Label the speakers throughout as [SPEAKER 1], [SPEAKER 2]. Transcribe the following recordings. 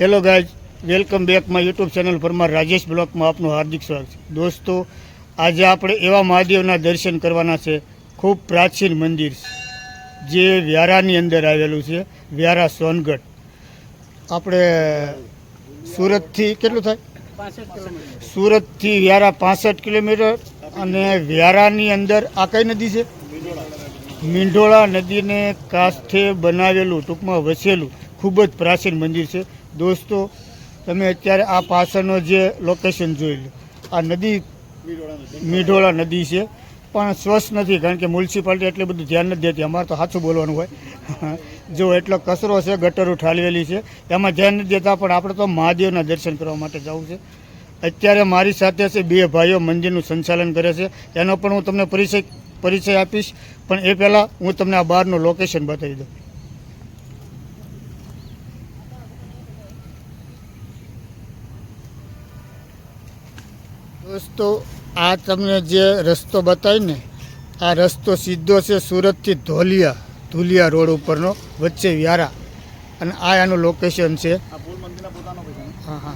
[SPEAKER 1] Hello guys welcome back my YouTube channel Parmar Rajesh બ્લોકમાં આપનું હાર્દિક સ્વાગત છે. દોસ્તો, આજે આપણે એવા મહાદેવના દર્શન કરવાના છે. ખૂબ પ્રાચીન મંદિર જે વ્યારાની અંદર આવેલું છે, વ્યારા સોનગઢ. આપણે સુરતથી કેટલું થાય? સુરતથી વ્યારા પાસઠ કિલોમીટર અને વ્યારાની અંદર આ કઈ નદી છે? મીંઢોળા નદીને કાંઠે બનાવેલું, ટૂંકમાં વસેલું ખૂબ જ પ્રાચીન મંદિર છે. દોસ્તો, તમે અત્યારે આ પાછળનો જે લોકેશન જોઈ લો, આ નદી, મીઢોળા નદી છે. પણ સ્વચ્છ નથી, કારણ કે મ્યુનિસિપાલિટી એટલું બધું ધ્યાન નથી દેતી. અમારે તો સાચું બોલવાનું હોય. જો એટલો કચરો છે, ગટરો ઠાલવેલી છે, એમાં ધ્યાન નથી દેતા, પણ આપણે તો મહાદેવના દર્શન કરવા માટે જવું છે. અત્યારે મારી સાથે છે બે ભાઈઓ મંદિરનું સંચાલન કરે છે. એનો પણ હું તમને પરિચય પરિચય આપીશ. પણ એ પહેલાં હું તમને આ બહારનું લોકેશન બતાવી દઉં. દોસ્તો આ તમને જે રસ્તો બતાવીને આ રસ્તો સીધો છે સુરતથી ધોલિયા ધુલિયા રોડ ઉપરનો વચ્ચે વ્યારા. અને આ એનું લોકેશન છે. હા હા.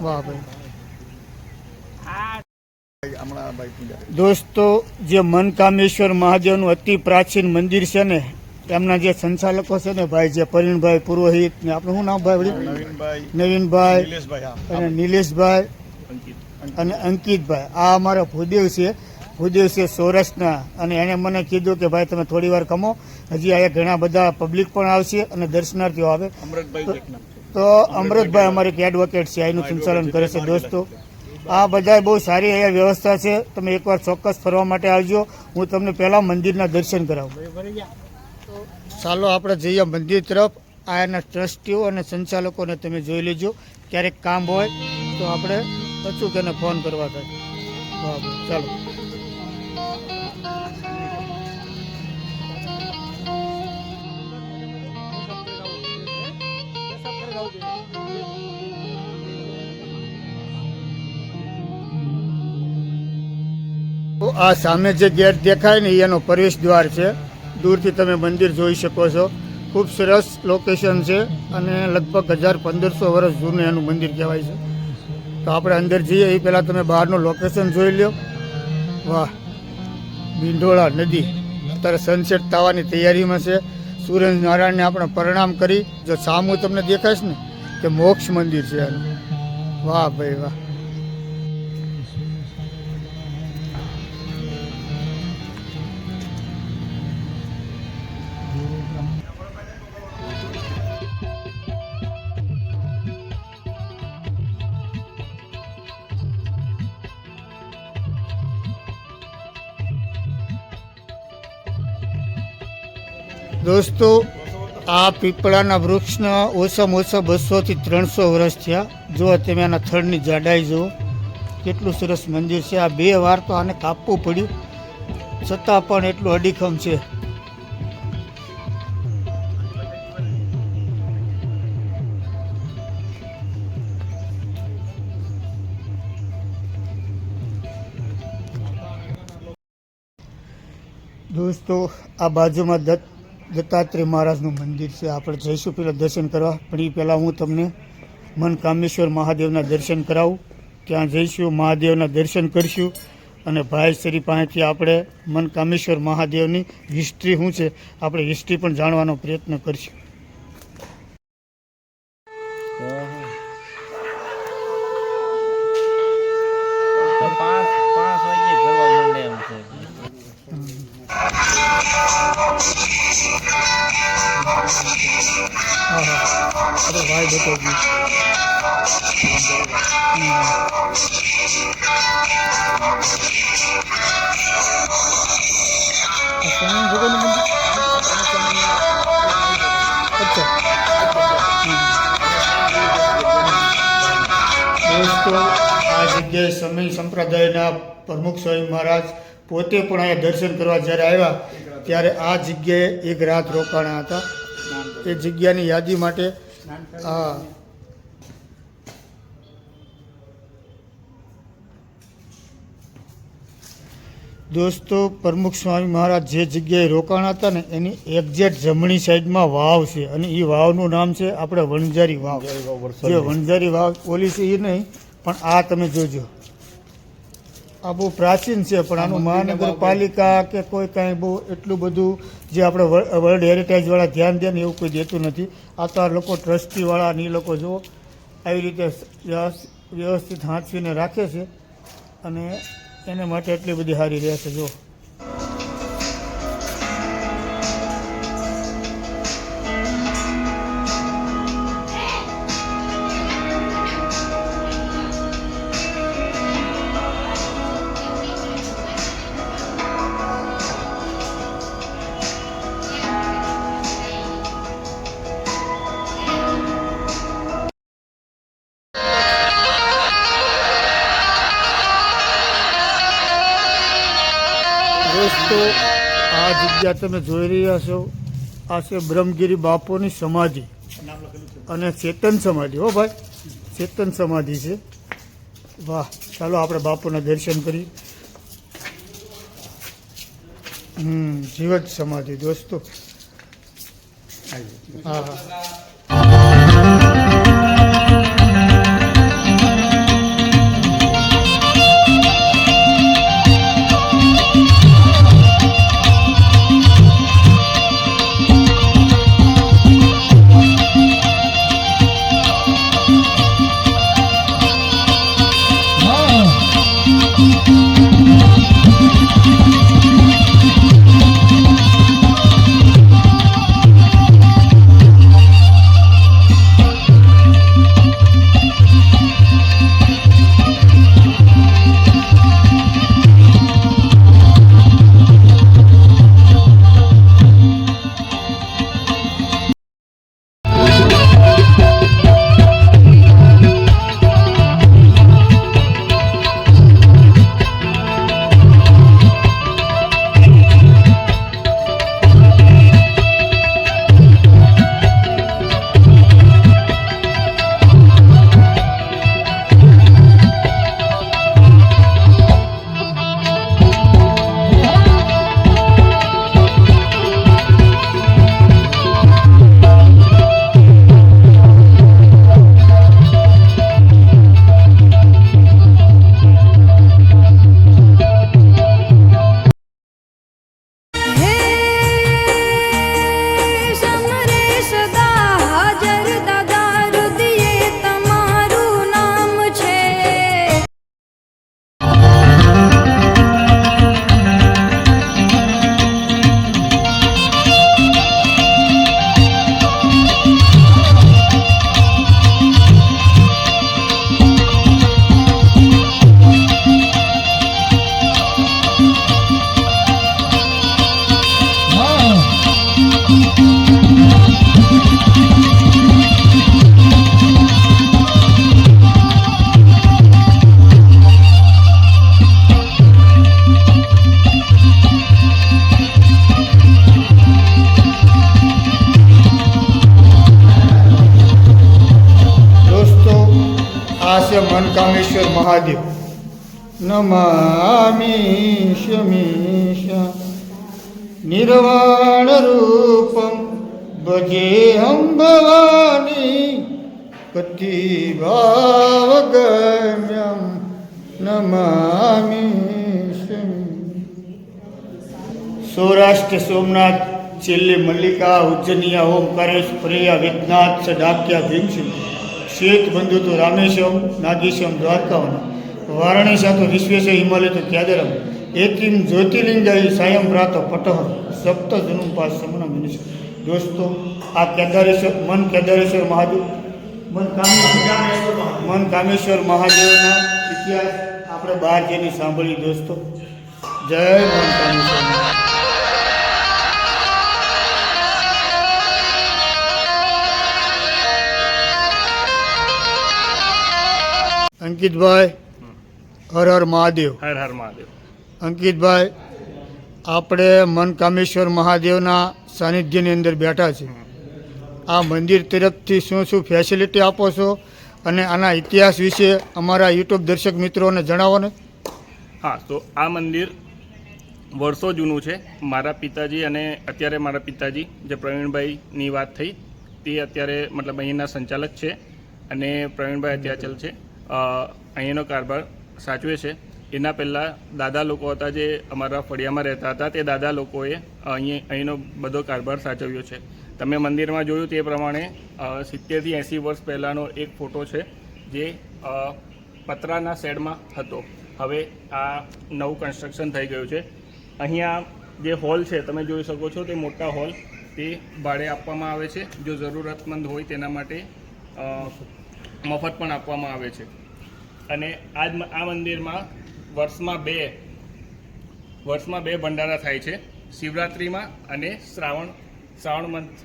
[SPEAKER 1] વાહ ભાઈ. દોસ્તો જે મનકામેશ્વર મહાદેવનું અતિ પ્રાચીન મંદિર છે ને એમના જે સંચાલકો છે ને ભાઈ જે પરિણભાઈ પુરોહિત ને આપણું શું નામ ભાઈ
[SPEAKER 2] નવીનભાઈ
[SPEAKER 1] અને નિલેશભાઈ અને અંકિતભાઈ. આ અમારા ભૂદેવ છે. ભૂદેવ છે સૌરાષ્ટ્રના. અને એણે મને કીધું કે ભાઈ તમે થોડી વાર કમો. હજી અહીંયા ઘણા બધા પબ્લિક પણ આવશે અને દર્શનાર્થીઓ આવે. તો અમૃતભાઈ અમારે એક એડવોકેટ છે એનું સંચાલન કરે છે દોસ્તો. આ બધા બહુ સારી અહીંયા વ્યવસ્થા છે. તમે એકવાર ચોક્કસ ફરવા માટે આવજો. હું તમને પહેલાં મંદિરના દર્શન કરાવું. ચાલો આપણે જઈએ મંદિર તરફ. આયાના ટ્રસ્ટીઓ અને સંચાલકોને તમે જોઈ લેજો. ક્યારેક કામ હોય તો આપણે અચૂક એને ફોન કરવા થાય. ચાલો. આ સામે જે ગેટ દેખાય ને એનો પ્રવેશ દ્વાર છે. દૂરથી તમે મંદિર જોઈ શકો છો. ખૂબ સરસ લોકેશન છે અને લગભગ હજાર પંદરસો વર્ષ જૂનું એનું મંદિર કહેવાય છે. તો આપણે અંદર જઈએ, એ પહેલાં તમે બહારનું લોકેશન જોઈ લો વાહ! બિંઢોળા નદી. અત્યારે સનસેટ થવાની તૈયારીમાં છે. સૂર્યનારાયણને આપણે પ્રણામ કરી. જો સામું તમને દેખાશ ને, કે મોક્ષ મંદિર છે એનું. વાહ ભાઈ વાહ! દોસ્તો, આ પીપળાના વૃક્ષના ઓછામાં ઓછા બસોથી ત્રણસો વર્ષ થયા. જો તમે આના થડની જાડાઈ જુઓ, કેટલું સરસ મંદિર છે. આ બે વાર તો આને કાપવું પડ્યું. છતાં પણ એટલું અડીખમ છે. દોસ્તો, આ બાજુમાં દત્ત દત્તાત્રેય મહારાજનું મંદિર છે. આપણે જઈશું પહેલાં દર્શન કરવા. પણ એ પહેલાં હું તમને મનકામેશ્વર મહાદેવના દર્શન કરાવું. ત્યાં જઈશું, મહાદેવના દર્શન કરીશું. અને ભાઈ શ્રી પાસેથી આપણે મનકામેશ્વર મહાદેવની હિસ્ટ્રી શું છે, આપણે હિસ્ટ્રી પણ જાણવાનો પ્રયત્ન કરીશું. ભાઈ બતાવજો આ સ્વામી ભગવાનનું મંદિર? દોસ્તો, આ જગ્યાએ સમય સંપ્રદાયના પ્રમુખ સ્વામી મહારાજ પોતે પણ અહીંયા દર્શન કરવા જ્યારે આવ્યા, ત્યારે આ જગ્યાએ એક રાત રોકાણા હતા એ જગ્યાની યાદી માટે આ દોસ્તો પ્રમુખ સ્વામી મહારાજ જે જગ્યાએ રોકાણા હતા ને એની એક્ઝેક્ટ જમણી સાઈડમાં વાવ છે. અને એ વાવનું નામ છે આપણે વણઝારી વાવ. જે વણઝારી વાવ ઓલી છે એ નહીં પણ આ તમે જોજો. આ બહુ પ્રાચીન છે પણ આનું મહાનગરપાલિકા કે કોઈ કાંઈ બહુ એટલું બધું જે આપણે વર્લ્ડ હેરિટેજવાળા ધ્યાન દે ને એવું કોઈ દેતું નથી. આ તો આ લોકો ટ્રસ્ટીવાળા ને એ લોકો જુઓ આવી રીતે વ્યવસ્થિત હાંચવીને રાખે છે અને એને માટે એટલી બધી સારી રહેશે જો દોસ્તો આ જગ્યા તમે જોઈ રહ્યા છો. આ છે બ્રહ્મગીરી બાપોની સમાધિ. અને ચેતન સમાધિ, હો ભાઈ. ચેતન સમાધિ છે. વાહ, ચાલો આપણે બાપુના દર્શન કરીએ હમ, જીવત સમાધિ, દોસ્તો. હા હા. મહાદેવ નમામીશ મીશ નિર્વાણ રૂપમ ભજેહમ ભવાની પતિ ભાવગમ્યમ નમામી શમી સૌરાષ્ટ્ર સોમનાથ છેલ્લે મલ્લિકા ઉજ્જનિયા ઓમકારેશ પ્રિયા વિદ્નાથ સદાક્યા ભીમસિંહ શ્વેત બંધુ તો રામેશ્વમ નાગેશ્વમ દ્વારકાવન વારાણસી તો વિશ્વેશ હિમાલય તો ત્યાદરમ. એકિમ જ્યોતિર્લિંગાઈ સાયમ પ્રાત પટહ. સપ્ત જનુમ પાસ સમન મિનિશ દોસ્તો, આ કેદારેશ્વર, મન કેદારેશ્વર મહાદેવ. મન કામેશ્વર મન કામેશ્વર મહાદેવના ઇતિહાસ આપણે બહાર જઈને સાંભળી દોસ્તો. જય મન કામેશ્વર અંકિતભાઈ હર હર મહાદેવ.
[SPEAKER 3] હર હર મહાદેવ.
[SPEAKER 1] અંકિતભાઈ આપણે મનકામેશ્વર મહાદેવના સાનિધ્યની અંદર બેઠા છે. આ મંદિર તરફથી શું શું ફેસિલિટી આપો છો? અને આના ઇતિહાસ વિશે અમારા યુટ્યુબ દર્શક મિત્રોને જણાવો ને.
[SPEAKER 4] હા તો આ મંદિર વર્ષો જૂનું છે. મારા પિતાજી અને અત્યારે મારા પિતાજી જે પ્રવીણભાઈની વાત થઈ તે અત્યારે મતલબ અહીંના સંચાલક છે. અને પ્રવીણભાઈ અત્યારે છે. અહીંનો કારભાર સાચવે છે. એના પહેલાં દાદા લોકો હતા જે અમારા ફળિયામાં રહેતા હતા, તે દાદા લોકોએ અહીં, અહીંનો બધો કારભાર સાચવ્યો છે. તમે મંદિરમાં જોયું તે પ્રમાણે સિત્તેરથી એંસી વર્ષ પહેલાંનો એક ફોટો છે જે પતરાના શેડમાં હતો. હવે આ નવું કન્સ્ટ્રક્શન થઈ ગયું છે. અહીંયા જે હોલ છે, તમે જોઈ શકો છો તે મોટા હોલ, તે ભાડે આપવામાં આવે છે. જો જરૂરતમંદ હોય તેના માટે મફત પણ આપવામાં આવે છે. અને આજ આ મંદિરમાં વર્ષમાં બે વર્ષમાં બે ભંડારા થાય છે. શિવરાત્રિમાં અને શ્રાવણ શ્રાવણ મંથ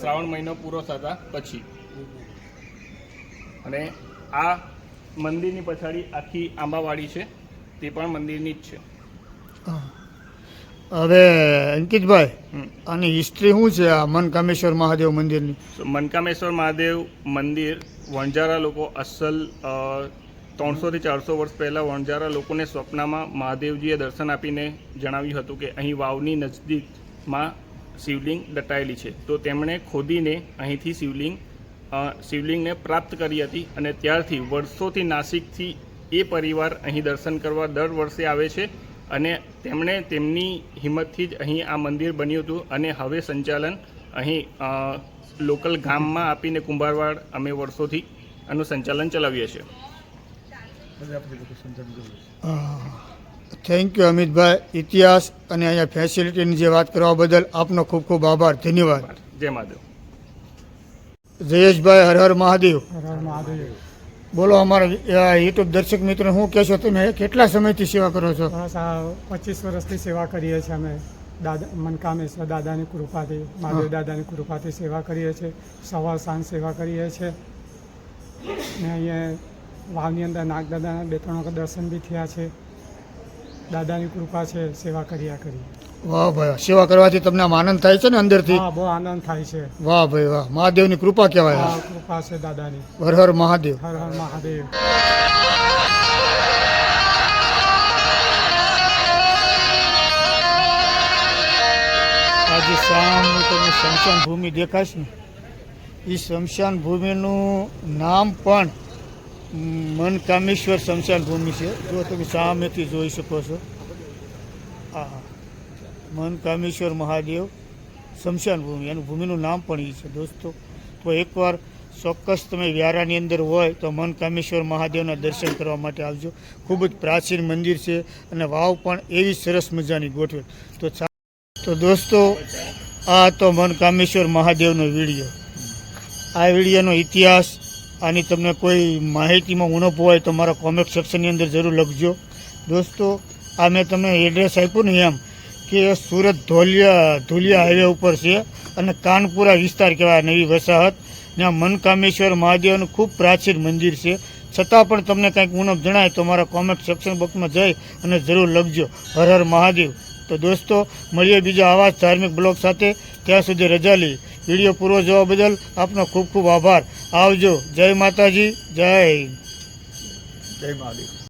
[SPEAKER 4] શ્રાવણ મહિનો પૂરો થતા પછી. અને આ મંદિરની પછાડી આખી આંબાવાડી છે. તે પણ મંદિરની જ છે.
[SPEAKER 1] હવે અંકિતભાઈ
[SPEAKER 4] અને
[SPEAKER 1] આની હિસ્ટ્રી શું છે આ મનકામેશ્વર મહાદેવ મંદિરની?
[SPEAKER 4] મનકામેશ્વર મહાદેવ મંદિર વણઝારા લોકો અસલ ત્રણસોથી ચારસો વર્ષ પહેલાં વણજારા લોકોને સ્વપ્નમાં મહાદેવજીએ દર્શન આપીને જણાવ્યું હતું કે અહીં વાવની નજદીકમાં શિવલિંગ દટાયેલી છે. તો તેમણે ખોદીને અહીંથી શિવલિંગ શિવલિંગને પ્રાપ્ત કરી હતી અને ત્યારથી વર્ષોથી નાસિકથી એ પરિવાર અહીં દર્શન કરવા દર વર્ષે આવે છે અને તેમણે તેમની હિંમતથી જ અહીં આ મંદિર બન્યું હતું અને હવે સંચાલન અહીં લોકલ ગામમાં આપીને કુંભારવાડ અમે વર્ષોથી આનું સંચાલન ચલાવીએ છીએ.
[SPEAKER 1] Thank you Amitbhai. ઇતિહાસ અને અહીંયા ફેસિલિટીની જે વાત કરવા બદલ આપનો ખૂબ ખૂબ આભાર. ધન્યવાદ.
[SPEAKER 4] જય મહાદેવ.
[SPEAKER 1] જયેશભાઈ હર હર મહાદેવ.
[SPEAKER 5] હર હર મહાદેવ.
[SPEAKER 1] બોલો અમારા યુટ્યુબ દર્શક મિત્રો શું કહેશો તમે? કેટલા સમયથી સેવા કરો છો?
[SPEAKER 5] બસ આ પચીસ વર્ષથી સેવા કરીએ છીએ અમે. દાદા મનકામેશ્વર દાદાની કૃપાથી મહાદેવ દાદાની કૃપાથી સેવા કરીએ છીએ. સવાર સાંજ સેવા કરીએ છીએ. ને અહીંયા વાવની અંદર નાગદાદાના બે ત્રણ વખત દર્શન બી થયા છે. દાદાની કૃપા છે સેવા કર્યા કરી.
[SPEAKER 1] વાહ ભાઈ સેવા કરવાથી તમને આનંદ થાય છે ને અંદરથી?
[SPEAKER 5] હા બહુ આનંદ થાય છે.
[SPEAKER 1] વાહ ભાઈ વાહ. મહાદેવની કૃપા કહેવાય.
[SPEAKER 5] કૃપા છે દાદાની.
[SPEAKER 1] હર હર મહાદેવ.
[SPEAKER 5] હર હર મહાદેવ.
[SPEAKER 1] આજે સામનું તમને શમશાન ભૂમિ દેખાશ ને? એ શમશાન ભૂમિનું નામ પણ મનકામેશ્વર શમશાન ભૂમિ છે. જો તમે સામેથી જોઈ શકો છો. આ મનકામેશ્વર મહાદેવ શમશાન ભૂમિ. એનું ભૂમિનું નામ પણ એ છે દોસ્તો. તો એકવાર ચોક્કસ તમે વ્યારાની અંદર હોય તો મનકામેશ્વર મહાદેવના દર્શન કરવા માટે આવજો. ખૂબ જ પ્રાચીન મંદિર છે અને વાવ પણ એવી સરસ મજાની ગોઠવેલ. તો તો દોસ્તો, આ તો મનકામેશ્વર મહાદેવનો વીડિયો. આ વિડીયોનો ઇતિહાસ આની તમને કોઈ માહિતીમાં ઉણપ હોય તો મારા કોમેન્ટ સેક્શનની અંદર જરૂર લખજો. દોસ્તો, આ મેં તમને એડ્રેસ આપ્યું ને એમ કે સુરત ધોલિયા, ધુલિયા હાઈવે ઉપર છે અને કાનપુરા વિસ્તાર કહેવાય નવી વસાહત. ત્યાં મનકામેશ્વર મહાદેવનું ખૂબ પ્રાચીન મંદિર છે. છતાં પણ તમને કંઈક ઉણપ જણાય તો મારા કોમેન્ટ સેક્શન બોક્સમાં જઈ અને જરૂર લખજો. હર હર મહાદેવ. તો દોસ્તો, મળીએ બીજા આવા ધાર્મિક બ્લોગ સાથે. ત્યાં સુધી રજા લઈ વીડિયો પૂરો જોવા બદલ આપનો ખૂબ ખૂબ આભાર. આવજો. જય માતાજી. જય હિન્દ.
[SPEAKER 4] જય મહાદેવ.